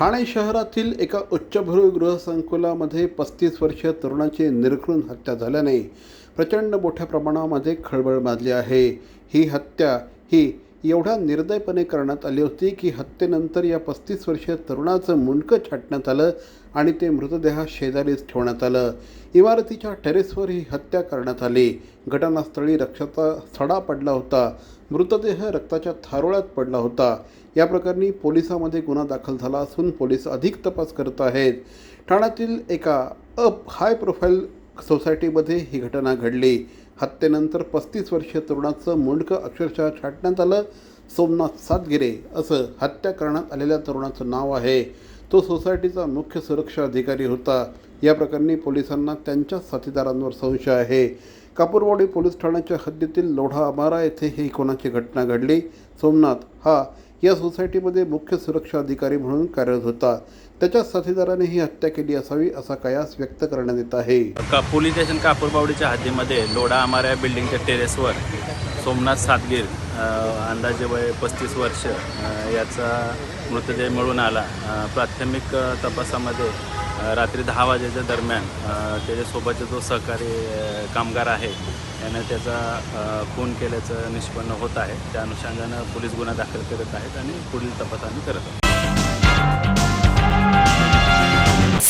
ठाणे शहरातील एका उच्चभ्रू गृहसंकुलामध्ये पस्तीस वर्षीय तरुणाची निर्घृण हत्या झाल्याने प्रचंड मोठ्या प्रमाणामध्ये खळबळ माजली आहे. ही हत्या ही एवढ्या निर्दयपणे करण्यात आली होती की हत्येनंतर या पस्तीस वर्षीय तरुणाचं मुंडकं छाटण्यात आलं आणि ते मृतदेहा शेजारीच ठेवण्यात आलं. इमारतीच्या टेरेसवर ही हत्या करण्यात आली. घटनास्थळी रक्षाचा सडा पडला होता. मृतदेह रक्ताच्या थारोळ्यात पडला होता. या प्रकरणी पोलिसामध्ये गुन्हा दाखल झाला असून पोलीस अधिक तपास करत आहेत. ठाण्यातील एका अप हाय प्रोफाईल सोसायटीमध्ये ही घटना घडली. हत्येनंतर पस्तीस वर्षीय तरुणाचं मुंडकं अक्षरशः छाटण्यात आलं. सोमनाथ सातगिरे असं हत्या करण्यात आलेल्या तरुणाचं नाव आहे. तो सोसायटीचा मुख्य सुरक्षा अधिकारी होता. या प्रकरणी पोलिसांना त्यांच्या साथीदारांवर संशय आहे. कापूरवाडी पोलीस ठाण्याच्या हद्दीतील लोढा अमारा येथे ही कोणाची घटना घडली? सोमनाथ हा या सोसायटीमध्ये मुख्य सुरक्षा अधिकारी म्हणून कार्यरत होता. त्याच्या साथीदाराने ही हत्या केली असावी असा कयास व्यक्त करण्यात येत आहे. का पोलीस स्टेशन कापूरबावडीच्या हद्दीमध्ये लोढा अमाऱ्या बिल्डिंगच्या टेरेसवर सोमनाथ सातगीर अंदाजे वय पस्तीस वर्ष याचा मृतदेह मिळून आला. प्राथमिक तपासामध्ये रात्री दहा वाजेच्या दरम्यान त्याच्यासोबतचा जो सहकारी कामगार आहे यानं त्याचा खून केल्याचं निष्पन्न होत आहे. त्या अनुषंगानं पोलीस गुन्हा दाखल करत आहेत आणि पुढील तपास आम्ही करत आहोत.